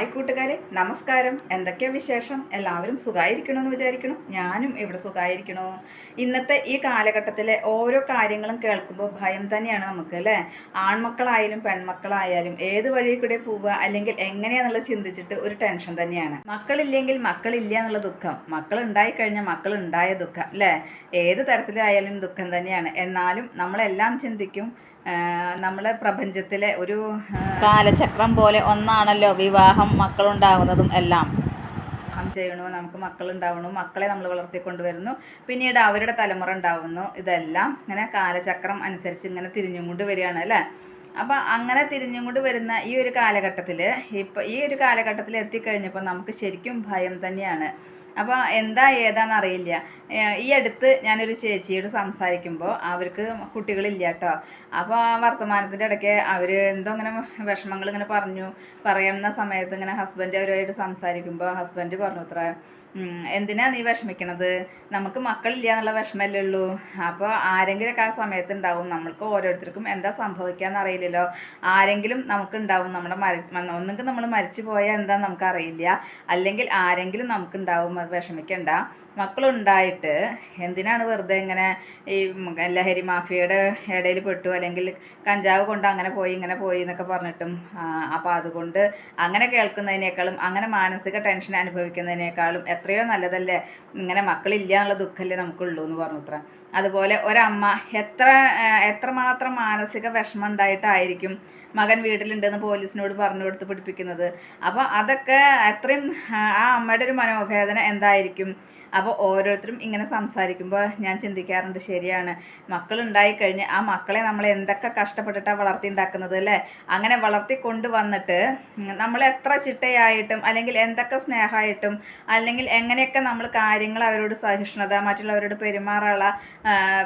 Hi കൂട്ടുകാരെ നമസ്കാരം. എന്തൊക്കെയാ വിശേഷം? എല്ലാവരും സുഖമായിരിക്കണമെന്ന് വിചാരിക്കണം ഞാനും ഇവിടെ സുഖമായിരിക്കണോ ഇന്നത്തെ ഈ കാലഘട്ടത്തിലെ ഓരോ കാര്യങ്ങളും കേൾക്കുമ്പോൾ ഭയം തന്നെയാണ് നമുക്ക് അല്ലേ? ആൺമക്കളായാലും പെൺമക്കളായാലും ഏത് വഴി കൂടെ പോവുക അല്ലെങ്കിൽ എങ്ങനെയാന്നുള്ളത് ചിന്തിച്ചിട്ട് ഒരു ടെൻഷൻ തന്നെയാണ്. മക്കളില്ലെങ്കിൽ മക്കളില്ല എന്നുള്ള ദുഃഖം. മക്കൾ ഉണ്ടായി കഴിഞ്ഞാൽ മക്കൾ ഉണ്ടായ ദുഃഖം അല്ലേ? ഏത് തരത്തിലായാലും ദുഃഖം തന്നെയാണ്. എന്നാലും നമ്മളെല്ലാം ചിന്തിക്കും നമ്മളെ പ്രപഞ്ചത്തിലെ ഒരു കാലചക്രം പോലെ ഒന്നാണല്ലോ വിവാഹം മക്കളുണ്ടാകുന്നതും എല്ലാം. വിവാഹം ചെയ്യണു നമുക്ക് മക്കളുണ്ടാവണു മക്കളെ നമ്മൾ വളർത്തിക്കൊണ്ടുവരുന്നു. പിന്നീട് അവരുടെ തലമുറ ഉണ്ടാവുന്നു ഇതെല്ലാം. ഇങ്ങനെ കാലചക്രം അനുസരിച്ച് ഇങ്ങനെ തിരിഞ്ഞും കൊണ്ട് വരികയാണ് അല്ലേ? അപ്പം അങ്ങനെ തിരിഞ്ഞും കൊണ്ട് വരുന്ന ഈ ഒരു കാലഘട്ടത്തിൽ ഇപ്പം ഈ ഒരു കാലഘട്ടത്തിൽ എത്തിക്കഴിഞ്ഞപ്പോൾ നമുക്ക് ശരിക്കും ഭയം തന്നെയാണ്. അപ്പോൾ എന്താ ഏതാണെന്ന് അറിയില്ല. ഈ അടുത്ത് ഞാനൊരു ചേച്ചിയോട് സംസാരിക്കുമ്പോൾ അവർക്ക് കുട്ടികളില്ല കേട്ടോ അപ്പോൾ ആ വർത്തമാനത്തിന്റെ ഇടയ്ക്ക് അവർ എന്തോ ഇങ്ങനെ വിഷമങ്ങൾ ഇങ്ങനെ പറഞ്ഞു. പറയുന്ന സമയത്ത് ഇങ്ങനെ ഹസ്ബൻഡ് അവരുമായിട്ട് സംസാരിക്കുമ്പോൾ ഹസ്ബൻഡ് പറഞ്ഞു എന്തിനാ നീ വിഷമിക്കണത്? നമുക്ക് മക്കളില്ല എന്നുള്ള വിഷമല്ലേ ഉള്ളൂ. അപ്പോൾ ആരെങ്കിലുമൊക്കെ ആ സമയത്ത് നമ്മൾക്ക് ഓരോരുത്തർക്കും എന്താ സംഭവിക്കാന്ന് അറിയില്ലല്ലോ. ആരെങ്കിലും നമുക്ക് ഉണ്ടാവും നമ്മുടെ മരി ഒന്നുകിൽ നമ്മൾ മരിച്ചു പോയാൽ എന്താ നമുക്കറിയില്ല അല്ലെങ്കിൽ ആരെങ്കിലും നമുക്കുണ്ടാവും. വിഷമിക്കണ്ട. മക്കളുണ്ടായിട്ട് എന്തിനാണ് വെറുതെ ഇങ്ങനെ ഈ ലഹരി മാഫിയയുടെ ഇടയിൽ പെട്ടു അല്ലെങ്കിൽ കഞ്ചാവ് കൊണ്ട് അങ്ങനെ പോയി ഇങ്ങനെ പോയി എന്നൊക്കെ പറഞ്ഞിട്ടും അപ്പോൾ അതുകൊണ്ട് അങ്ങനെ കേൾക്കുന്നതിനേക്കാളും അങ്ങനെ മാനസിക ടെൻഷൻ അനുഭവിക്കുന്നതിനേക്കാളും എത്രയോ നല്ലതല്ലേ? ഇങ്ങനെ മക്കളില്ല എന്നുള്ള ദുഃഖമല്ലേ നമുക്കുള്ളൂ എന്ന് പറഞ്ഞു അത്ര അതുപോലെ ഒരമ്മ എത്ര എത്രമാത്രം മാനസിക വിഷമം ഉണ്ടായിട്ടായിരിക്കും മകൻ വീട്ടിലുണ്ടെന്ന് പോലീസിനോട് പറഞ്ഞു കൊടുത്ത് പിടിപ്പിക്കുന്നത്. അപ്പോൾ അതൊക്കെ അത്രയും ആ അമ്മയുടെ ഒരു മനോവേദന എന്തായിരിക്കും? അപ്പോൾ ഓരോരുത്തരും ഇങ്ങനെ സംസാരിക്കുമ്പോൾ ഞാൻ ചിന്തിക്കാറുണ്ട് ശരിയാണ്. മക്കളുണ്ടായി കഴിഞ്ഞ് ആ മക്കളെ നമ്മൾ എന്തൊക്കെ കഷ്ടപ്പെട്ടിട്ടാണ് വളർത്തി ഉണ്ടാക്കുന്നത് അല്ലേ? അങ്ങനെ വളർത്തി കൊണ്ടുവന്നിട്ട് നമ്മൾ എത്ര ചിട്ടയായിട്ടും അല്ലെങ്കിൽ എന്തൊക്കെ സ്നേഹമായിട്ടും അല്ലെങ്കിൽ എങ്ങനെയൊക്കെ നമ്മൾ കാര്യങ്ങൾ അവരോട് സഹിഷ്ണുത മറ്റുള്ളവരോട് പെരുമാറാനുള്ള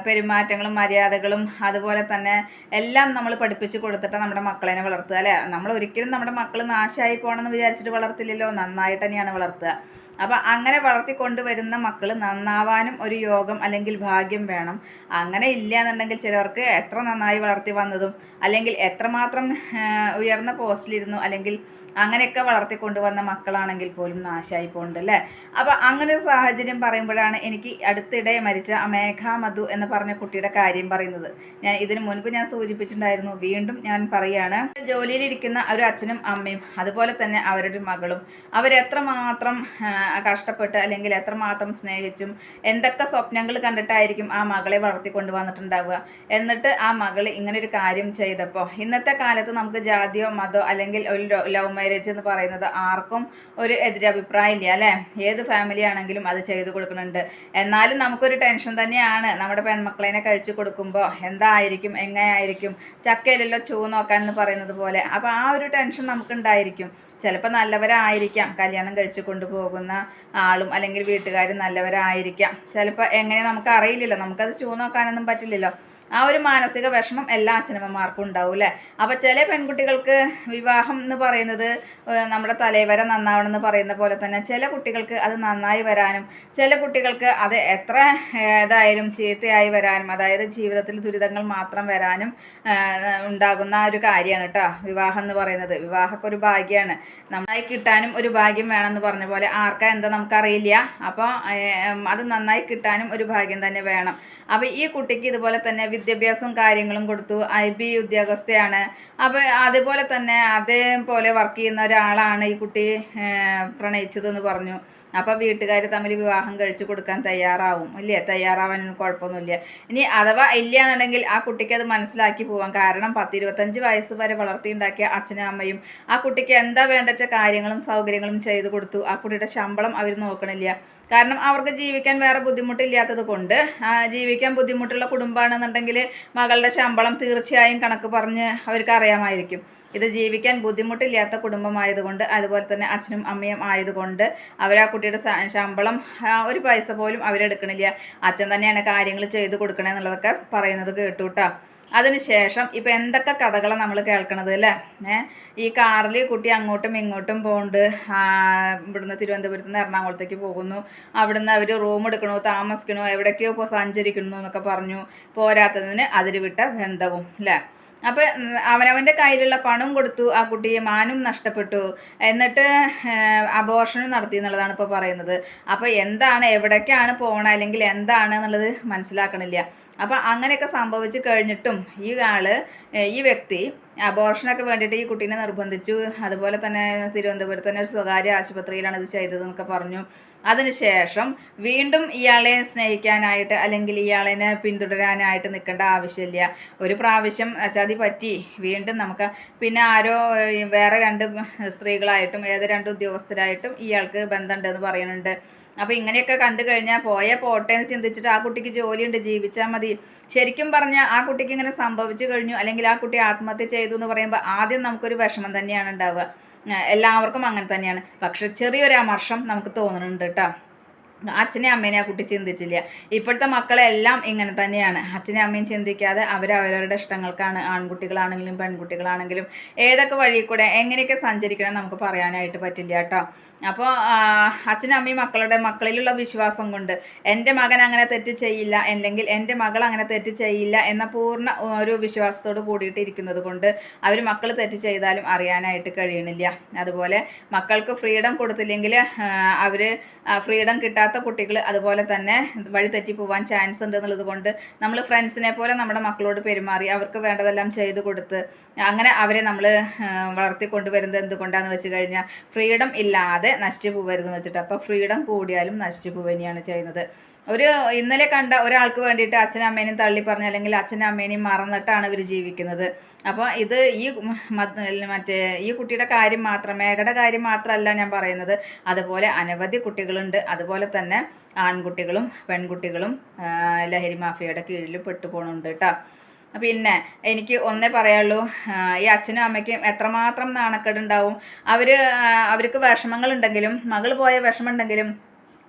പെരുമാറ്റങ്ങളും മര്യാദകളും അതുപോലെ തന്നെ എല്ലാം നമ്മൾ പഠിപ്പിച്ച് കൊടുത്തിട്ട് നമ്മുടെ മക്കളെ വളർത്തുക അല്ലേ? നമ്മൾ ഒരിക്കലും നമ്മുടെ മക്കൾ നാശമായി പോകണമെന്ന് വിചാരിച്ചിട്ട് വളർത്തില്ലല്ലോ. നന്നായിട്ട് തന്നെയാണ് വളർത്തുക. അപ്പം അങ്ങനെ വളർത്തിക്കൊണ്ടുവരുന്ന മക്കൾ നന്നാവാനും ഒരു യോഗം അല്ലെങ്കിൽ ഭാഗ്യം വേണം. അങ്ങനെ ഇല്ല എന്നുണ്ടെങ്കിൽ ചിലവർക്ക് എത്ര നന്നായി വളർത്തി വന്നതും അല്ലെങ്കിൽ എത്രമാത്രം ഉയർന്ന പോസ്റ്റിലിരുന്നു അല്ലെങ്കിൽ അങ്ങനെയൊക്കെ വളർത്തിക്കൊണ്ടുവന്ന മക്കളാണെങ്കിൽ പോലും നാശമായി പോകുന്നുണ്ട് അല്ലേ അപ്പൊ അങ്ങനെ ഒരു സാഹചര്യം പറയുമ്പോഴാണ് എനിക്ക് അടുത്തിടെ മരിച്ച അമേഘ മധു എന്ന് പറഞ്ഞ കുട്ടിയുടെ കാര്യം പറയുന്നത്. ഞാൻ ഇതിനു മുൻപ് ഞാൻ സൂചിപ്പിച്ചിട്ടുണ്ടായിരുന്നു. വീണ്ടും ഞാൻ പറയാണ് ജോലിയിലിരിക്കുന്ന ഒരു അച്ഛനും അമ്മയും അതുപോലെ തന്നെ അവരുടെ മകളും അവരെത്രമാത്രം കഷ്ടപ്പെട്ട് അല്ലെങ്കിൽ എത്രമാത്രം സ്നേഹിച്ചും എന്തൊക്കെ സ്വപ്നങ്ങൾ കണ്ടിട്ടായിരിക്കും ആ മകളെ വളർത്തിക്കൊണ്ട് വന്നിട്ടുണ്ടാവുക എന്നിട്ട് ആ മകൾ ഇങ്ങനൊരു കാര്യം ചെയ്തപ്പോൾ ഇന്നത്തെ കാലത്ത് നമുക്ക് ജാതിയോ മതോ അല്ലെങ്കിൽ ഒരു ലവ് മാരേജ് എന്ന് പറയുന്നത് ആർക്കും ഒരു എതിരഭിപ്രായം ഇല്ല അല്ലേ? ഏത് ഫാമിലി ആണെങ്കിലും അത് ചെയ്തു കൊടുക്കുന്നുണ്ട്. എന്നാലും നമുക്കൊരു ടെൻഷൻ തന്നെയാണ് നമ്മുടെ പെൺമക്കളെ കഴിച്ചു കൊടുക്കുമ്പോൾ എന്തായിരിക്കും എങ്ങനെയായിരിക്കും ചക്കയിലല്ലോ ചൂ നോക്കാൻ എന്ന് പറയുന്നത് പോലെ. അപ്പോൾ ആ ഒരു ടെൻഷൻ നമുക്കുണ്ടായിരിക്കും. ചിലപ്പോൾ നല്ലവരായിരിക്കാം കല്യാണം കഴിച്ചു കൊണ്ടുപോകുന്ന ആളും അല്ലെങ്കിൽ വീട്ടുകാരും നല്ലവരായിരിക്കാം. ചിലപ്പോൾ എങ്ങനെ നമുക്ക് അറിയില്ലല്ലോ നമുക്കത് ചൂ നോക്കാനൊന്നും പറ്റില്ലല്ലോ. ആ ഒരു മാനസിക വിഷമം എല്ലാ അച്ഛനമ്മമാർക്കും ഉണ്ടാവും അല്ലേ അപ്പോൾ ചില പെൺകുട്ടികൾക്ക് വിവാഹം എന്ന് പറയുന്നത് നമ്മുടെ തലവര നന്നാവണം എന്ന് പറയുന്ന പോലെ തന്നെ ചില കുട്ടികൾക്ക് അത് നന്നായി വരാനും ചില കുട്ടികൾക്ക് അത് എത്ര ഇതായാലും ചീത്തയായി വരാനും അതായത് ജീവിതത്തിൽ ദുരിതങ്ങൾ മാത്രം വരാനും ഉണ്ടാകുന്ന ഒരു കാര്യമാണ് കേട്ടോ വിവാഹം എന്ന് പറയുന്നത്. വിവാഹമൊക്കെ ഒരു ഭാഗ്യമാണ് നന്നായി കിട്ടാനും ഒരു ഭാഗ്യം വേണമെന്ന് പറഞ്ഞ പോലെ ആർക്കാ എന്താ നമുക്കറിയില്ല. അപ്പോൾ അത് നന്നായി കിട്ടാനും ഒരു ഭാഗ്യം തന്നെ വേണം. അപ്പോൾ ഈ കുട്ടിക്ക് ഇതുപോലെ തന്നെ വിദ്യാഭ്യാസവും കാര്യങ്ങളും കൊടുത്തു. ഐ ബി ഉദ്യോഗസ്ഥയാണ്. അപ്പോൾ അതുപോലെ തന്നെ അതേപോലെ വർക്ക് ചെയ്യുന്ന ഒരാളാണ് ഈ കുട്ടി പ്രണയിച്ചതെന്ന് പറഞ്ഞു. അപ്പോൾ വീട്ടുകാർ തമ്മിൽ വിവാഹം കഴിച്ചു കൊടുക്കാൻ തയ്യാറാവും. ഇല്ലേ? തയ്യാറാവാനൊന്നും കുഴപ്പമൊന്നുമില്ല. ഇനി അഥവാ ഇല്ല എന്നുണ്ടെങ്കിൽ ആ കുട്ടിക്ക് അത് മനസ്സിലാക്കി പോവാം. കാരണം പത്ത് ഇരുപത്തഞ്ച് വയസ്സ് വരെ വളർത്തിയുണ്ടാക്കിയ അച്ഛനും അമ്മയും ആ കുട്ടിക്ക് എന്താ വേണ്ടച്ച കാര്യങ്ങളും സൗകര്യങ്ങളും ചെയ്തു കൊടുത്തു. ആ കുട്ടിയുടെ ശമ്പളം അവർ നോക്കണില്ല. കാരണം അവർക്ക് ജീവിക്കാൻ വേറെ ബുദ്ധിമുട്ടില്ലാത്തത് കൊണ്ട് ജീവിക്കാൻ ബുദ്ധിമുട്ടുള്ള കുടുംബമാണെന്നുണ്ടെങ്കിൽ മകളുടെ ശമ്പളം തീർച്ചയായും കണക്ക് പറഞ്ഞ് അവർക്ക് അറിയാമായിരിക്കും. ഇത് ജീവിക്കാൻ ബുദ്ധിമുട്ടില്ലാത്ത കുടുംബമായതുകൊണ്ട് അതുപോലെ തന്നെ അച്ഛനും അമ്മയും ആയതുകൊണ്ട് അവർ ആ കുട്ടിയുടെ ശമ്പളം ഒരു പൈസ പോലും അവരെടുക്കണില്ല. അച്ഛൻ തന്നെയാണ് കാര്യങ്ങൾ ചെയ്ത് കൊടുക്കണേ എന്നുള്ളതൊക്കെ പറയുന്നത് കേട്ടു അതിനുശേഷം ഇപ്പം എന്തൊക്കെ കഥകളാണ് നമ്മൾ കേൾക്കണത് അല്ലേ? ഈ കാറിൽ കുട്ടി അങ്ങോട്ടും ഇങ്ങോട്ടും പോകുന്നുണ്ട് ഇവിടുന്ന് തിരുവനന്തപുരത്ത് നിന്ന് എറണാകുളത്തേക്ക് പോകുന്നു. അവിടുന്ന് അവർ റൂം എടുക്കണോ താമസിക്കണോ എവിടേക്കോ സഞ്ചരിക്കണോ എന്നൊക്കെ പറഞ്ഞു പോരാത്തതിന് അതിൽ വിട്ട ബന്ധവും അല്ലേ? അപ്പോൾ അവനവന്റെ കയ്യിലുള്ള പണം കൊടുത്തു ആ കുട്ടിയെ മാനും നഷ്ടപ്പെട്ടു. എന്നിട്ട് അബോർഷനും നടത്തി എന്നുള്ളതാണ് ഇപ്പോൾ പറയുന്നത്. അപ്പോൾ എന്താണ് എവിടേക്കാണ് പോകണം അല്ലെങ്കിൽ എന്താണ് എന്നുള്ളത് മനസ്സിലാക്കണില്ല. അപ്പം അങ്ങനെയൊക്കെ സംഭവിച്ചു കഴിഞ്ഞിട്ടും ഈ ആൾ ഈ വ്യക്തി അബോർഷനൊക്കെ വേണ്ടിയിട്ട് ഈ കുട്ടീനെ നിർബന്ധിച്ചു. അതുപോലെ തന്നെ തിരുവനന്തപുരത്ത് തന്നെ ഒരു സ്വകാര്യ ആശുപത്രിയിലാണ് ഇത് ചെയ്തതെന്നൊക്കെ പറഞ്ഞു. അതിനുശേഷം വീണ്ടും ഇയാളെ സ്നേഹിക്കാനായിട്ട് അല്ലെങ്കിൽ ഇയാളെ പിന്തുടരാനായിട്ട് നിൽക്കേണ്ട ആവശ്യമില്ല. ഒരു പ്രാവശ്യം ചതി പറ്റി. വീണ്ടും നമുക്ക് പിന്നെ ആരോ വേറെ രണ്ട് സ്ത്രീകളായിട്ടും ഏത് രണ്ട് ഉദ്യോഗസ്ഥരായിട്ടും ഇയാൾക്ക് ബന്ധമുണ്ടെന്ന് പറയുന്നുണ്ട്. അപ്പോൾ ഇങ്ങനെയൊക്കെ കണ്ടു കഴിഞ്ഞാൽ പോയ പോട്ടെ എന്ന് ചിന്തിച്ചിട്ട് ആ കുട്ടിക്ക് ജോലിയുണ്ട് ജീവിച്ചാൽ മതി. ശരിക്കും പറഞ്ഞാൽ ആ കുട്ടിക്ക് ഇങ്ങനെ സംഭവിച്ചു കഴിഞ്ഞു അല്ലെങ്കിൽ ആ കുട്ടി ആത്മഹത്യ ചെയ്തു എന്ന് പറയുമ്പോൾ ആദ്യം നമുക്കൊരു വിഷമം തന്നെയാണ് ഉണ്ടാവുക. എല്ലാവർക്കും അങ്ങനെ തന്നെയാണ്. പക്ഷെ ചെറിയൊരു അമർഷം നമുക്ക് തോന്നുന്നുണ്ട് കേട്ടോ അച്ഛനെ അമ്മേനെ ആ കുട്ടി ചിന്തിച്ചില്ല. ഇപ്പോഴത്തെ മക്കളെല്ലാം ഇങ്ങനെ തന്നെയാണ്. അച്ഛനെ അമ്മയും ചിന്തിക്കാതെ അവരവരവരുടെ ഇഷ്ടങ്ങൾക്കാണ്. ആൺകുട്ടികളാണെങ്കിലും പെൺകുട്ടികളാണെങ്കിലും ഏതൊക്കെ വഴി കൂടെ എങ്ങനെയൊക്കെ സഞ്ചരിക്കണം നമുക്ക് പറയാനായിട്ട് പറ്റില്ല കേട്ടോ അപ്പോൾ അച്ഛനും അമ്മയും മക്കളുടെ മക്കളിലുള്ള വിശ്വാസം കൊണ്ട് എന്റെ മകൻ അങ്ങനെ തെറ്റ് ചെയ്യില്ല അല്ലെങ്കിൽ എന്റെ മകൾ അങ്ങനെ തെറ്റ് ചെയ്യില്ല എന്ന പൂർണ ഒരു വിശ്വാസത്തോട് കൂടിയിട്ട് ഇരിക്കുന്നത് കൊണ്ട് അവർ മക്കൾ തെറ്റ് ചെയ്താലും അറിയാനായിട്ട് കഴിയണില്ല. അതുപോലെ മക്കൾക്ക് ഫ്രീഡം കൊടുത്തില്ലെങ്കിൽ അവർ ഫ്രീഡം കിട്ടാത്ത കുട്ടികൾ അതുപോലെ തന്നെ വഴി തെറ്റി പോകാൻ ചാൻസ് ഉണ്ട് എന്നുള്ളത് കൊണ്ട് നമ്മൾ ഫ്രണ്ട്സിനെ പോലെ നമ്മുടെ മക്കളോട് പെരുമാറി അവർക്ക് വേണ്ടതെല്ലാം ചെയ്തു കൊടുത്ത് അങ്ങനെ അവരെ നമ്മൾ വളർത്തിക്കൊണ്ടുവരുന്നത് എന്തുകൊണ്ടാണെന്ന് വെച്ച് കഴിഞ്ഞാൽ ഫ്രീഡം ഇല്ലാതെ നശിച്ചു പോകരുതെന്ന് വെച്ചിട്ട്. അപ്പോൾ ഫ്രീഡം കൂടിയാലും നശിച്ചു പോവുകയാണ് ചെയ്യുന്നത്. ഒരു ഇന്നലെ കണ്ട ഒരാൾക്ക് വേണ്ടിയിട്ട് അച്ഛനും അമ്മേനെയും തള്ളി പറഞ്ഞു അല്ലെങ്കിൽ അച്ഛനും അമ്മേനെയും മറന്നിട്ടാണ് ഇവർ ജീവിക്കുന്നത്. അപ്പോൾ ഇത് ഈ മറ്റേ ഈ കുട്ടിയുടെ കാര്യം മാത്രം മേഘയുടെ കാര്യം മാത്രമല്ല ഞാൻ പറയുന്നത്. അതുപോലെ അനവധി കുട്ടികളുണ്ട്. അതുപോലെ തന്നെ ആൺകുട്ടികളും പെൺകുട്ടികളും ലഹരി മാഫിയയുടെ കീഴിൽ പെട്ടുപോകുന്നുണ്ട് കേട്ടോ പിന്നെ എനിക്ക് ഒന്നേ പറയുള്ളൂ ഈ അച്ഛനും അമ്മയ്ക്കും എത്രമാത്രം നാണക്കേടുണ്ടാവും. അവർ അവർക്ക് വിഷമങ്ങളുണ്ടെങ്കിലും മകൾ പോയ വിഷമമുണ്ടെങ്കിലും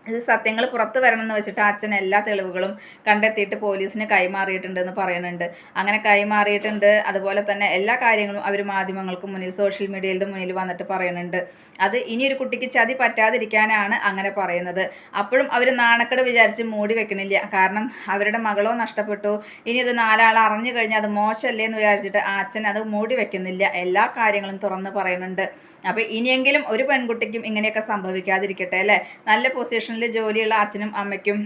ഇത് സത്യങ്ങൾ പുറത്തു വരണമെന്ന് വെച്ചിട്ട് അച്ഛൻ എല്ലാ തെളിവുകളും കണ്ടെത്തിയിട്ട് പോലീസിന് കൈമാറിയിട്ടുണ്ട് എന്ന് പറയുന്നുണ്ട്. അങ്ങനെ കൈമാറിയിട്ടുണ്ട്. അതുപോലെ തന്നെ എല്ലാ കാര്യങ്ങളും അവർ മാധ്യമങ്ങൾക്ക് മുന്നിൽ സോഷ്യൽ മീഡിയയുടെ മുന്നിൽ വന്നിട്ട് പറയുന്നുണ്ട്. അത് ഇനി ഒരു കുട്ടിക്ക് ചതി പറ്റാതിരിക്കാനാണ് അങ്ങനെ പറയുന്നത്. അപ്പോഴും അവർ നാണക്കട് വിചാരിച്ച് മൂടി വെക്കണില്ല. കാരണം അവരുടെ മകളോ നഷ്ടപ്പെട്ടു ഇനി ഇത് നാലാൾ അറിഞ്ഞു കഴിഞ്ഞാൽ അത് മോശമല്ലേ എന്ന് വിചാരിച്ചിട്ട് ആ അച്ഛൻ അത് മൂടി വെക്കുന്നില്ല. എല്ലാ കാര്യങ്ങളും തുറന്ന് പറയുന്നുണ്ട്. അപ്പോൾ ഇനിയെങ്കിലും ഒരു പെൺകുട്ടിക്കും ഇങ്ങനെയൊക്കെ സംഭവിക്കാതിരിക്കട്ടെ അല്ലേ? നല്ല പൊസിഷനിൽ ജോലിയുള്ള അച്ഛനും അമ്മയ്ക്കും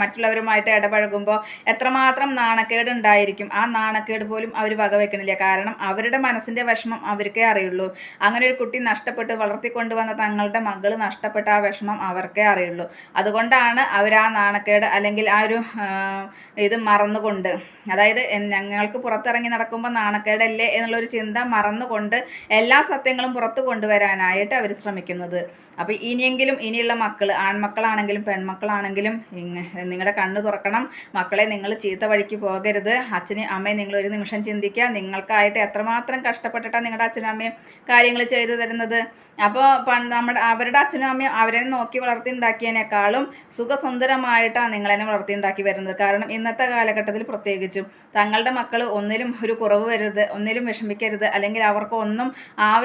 മറ്റുള്ളവരുമായിട്ട് ഇടപഴകുമ്പോൾ എത്രമാത്രം നാണക്കേട് ഉണ്ടായിരിക്കും. ആ നാണക്കേട് പോലും അവർ വകവെക്കണില്ല. കാരണം അവരുടെ മനസ്സിന്റെ വിഷമം അവർക്കേ അറിയുള്ളൂ. അങ്ങനെ ഒരു കുട്ടി നഷ്ടപ്പെട്ട് വളർത്തിക്കൊണ്ടുവന്ന തങ്ങളുടെ മകൾ നഷ്ടപ്പെട്ട ആ വിഷമം അവർക്കേ അറിയുള്ളൂ. അതുകൊണ്ടാണ് അവർ ആ നാണക്കേട് അല്ലെങ്കിൽ ആ ഒരു ഇത് മറന്നുകൊണ്ട് അതായത് ഞങ്ങൾക്ക് പുറത്തിറങ്ങി നടക്കുമ്പോൾ നാണക്കേടല്ലേ എന്നുള്ളൊരു ചിന്ത മറന്നുകൊണ്ട് എല്ലാ സത്യങ്ങളും പുറത്തു കൊണ്ടുവരാനായിട്ട് അവർ ശ്രമിക്കുന്നത്. അപ്പോൾ ഇനിയെങ്കിലും ഇനിയുള്ള മക്കൾ ആൺമക്കളാണെങ്കിലും പെൺമക്കളാണെങ്കിലും നിങ്ങളുടെ കണ്ണ് തുറക്കണം. മക്കളെ നിങ്ങൾ ചീത്ത വഴിക്ക് പോകരുത്. അച്ഛനും അമ്മയും നിങ്ങൾ ഒരു നിമിഷം ചിന്തിക്കുക. നിങ്ങൾക്കായിട്ട് എത്രമാത്രം കഷ്ടപ്പെട്ടിട്ടാണ് നിങ്ങളുടെ അച്ഛനും അമ്മയും കാര്യങ്ങൾ ചെയ്തു തരുന്നത്? അപ്പോൾ നമ്മുടെ അവരുടെ അച്ഛനും അമ്മയും അവരെ നോക്കി വളർത്തി ഉണ്ടാക്കിയതിനേക്കാളും സുഖസുന്ദരമായിട്ടാണ് നിങ്ങളെന്നെ വളർത്തി ഉണ്ടാക്കി വരുന്നത്. കാരണം ഇന്നത്തെ കാലഘട്ടത്തിൽ പ്രത്യേകിച്ചും തങ്ങളുടെ മക്കൾ ഒന്നിലും ഒരു കുറവ് വരുത് ഒന്നിലും വിഷമിക്കരുത്. അല്ലെങ്കിൽ അവർക്ക് ഒന്നും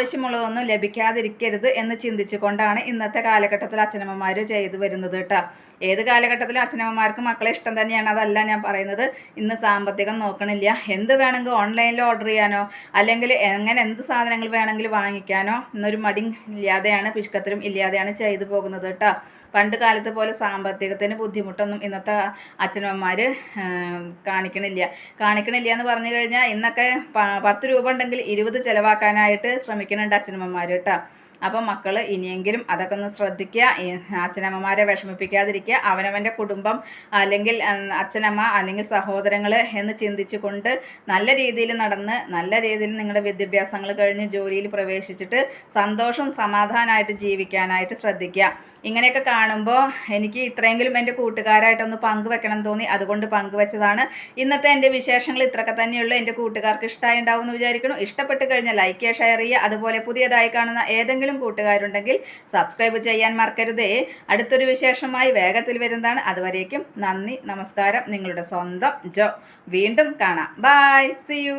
ആവശ്യമുള്ളതൊന്നും ലഭിക്കാതിരിക്കരുത് എന്ന് ചിന്തിച്ചുകൊണ്ടാണ് ഇന്നത്തെ കാലഘട്ടത്തിൽ അച്ഛനമ്മമാർ ചെയ്തു വരുന്നത് കേട്ടോ. ഏത് കാലഘട്ടത്തിലും അച്ഛനമ്മമാർക്ക് മക്കളെ ഇഷ്ടം തന്നെയാണ് അതല്ല ഞാൻ പറയുന്നത്. ഇന്ന് സാമ്പത്തികം നോക്കണില്ല. എന്ത് വേണമെങ്കിൽ ഓൺലൈനിൽ ഓർഡർ ചെയ്യാനോ അല്ലെങ്കിൽ എങ്ങനെ എന്ത് സാധനങ്ങൾ വേണമെങ്കിൽ വാങ്ങിക്കാനോ എന്നൊരു മടി ഇല്ലാതെയാണ് പിഷ്കത്തിലും ഇല്ലാതെയാണ് ചെയ്തു പോകുന്നത് കേട്ടോ. പണ്ട് കാലത്ത് പോലെ സാമ്പത്തികത്തിന് ബുദ്ധിമുട്ടൊന്നും ഇന്നത്തെ അച്ഛനമ്മമാർ കാണിക്കണില്ല. കാണിക്കണില്ല എന്ന് പറഞ്ഞു കഴിഞ്ഞാൽ ഇന്നൊക്കെ പത്ത് രൂപ ഉണ്ടെങ്കിൽ ഇരുപത് ചിലവാക്കാനായിട്ട് ശ്രമിക്കുന്നുണ്ട് അച്ഛനമ്മമാർ കേട്ടോ. അപ്പം മക്കൾ ഇനിയെങ്കിലും അതൊക്കെ ഒന്ന് ശ്രദ്ധിക്കുക. അച്ഛനമ്മമാരെ വിഷമിപ്പിക്കാതിരിക്കുക. അവനവന്റെ കുടുംബം അല്ലെങ്കിൽ അച്ഛനമ്മ അല്ലെങ്കിൽ സഹോദരങ്ങൾ എന്ന് ചിന്തിച്ചുകൊണ്ട് നല്ല രീതിയിൽ നടന്ന് നല്ല രീതിയിൽ നിങ്ങളുടെ വിദ്യാഭ്യാസങ്ങൾ കഴിഞ്ഞ് ജോലിയിൽ പ്രവേശിച്ചിട്ട് സന്തോഷം സമാധാനമായിട്ട് ജീവിക്കാനായിട്ട് ശ്രദ്ധിക്കുക. ഇങ്ങനെയൊക്കെ കാണുമ്പോൾ എനിക്ക് ഇത്രയെങ്കിലും എന്റെ കൂട്ടുകാരായിട്ടൊന്ന് പങ്കുവെക്കണം തോന്നി. അതുകൊണ്ട് പങ്കുവെച്ചതാണ്. ഇന്നത്തെ എന്റെ വിശേഷങ്ങൾ ഇത്രയൊക്കെ തന്നെയുള്ളൂ. എന്റെ കൂട്ടുകാർക്ക് ഇഷ്ടമായി ഉണ്ടാവും എന്ന് വിചാരിക്കുന്നു. ഇഷ്ടപ്പെട്ട് കഴിഞ്ഞാൽ ലൈക്ക് ഷെയർ ചെയ്യുക. അതുപോലെ പുതിയതായി കാണുന്ന ഏതെങ്കിലും കൂട്ടുകാരുണ്ടെങ്കിൽ സബ്സ്ക്രൈബ് ചെയ്യാൻ മറക്കരുതേ. അടുത്തൊരു വിശേഷമായി വേഗത്തിൽ വരുന്നതാണ്. അതുവരേക്കും നന്ദി നമസ്കാരം. നിങ്ങളുടെ സ്വന്തം ജോ. വീണ്ടും കാണാം. Bye C U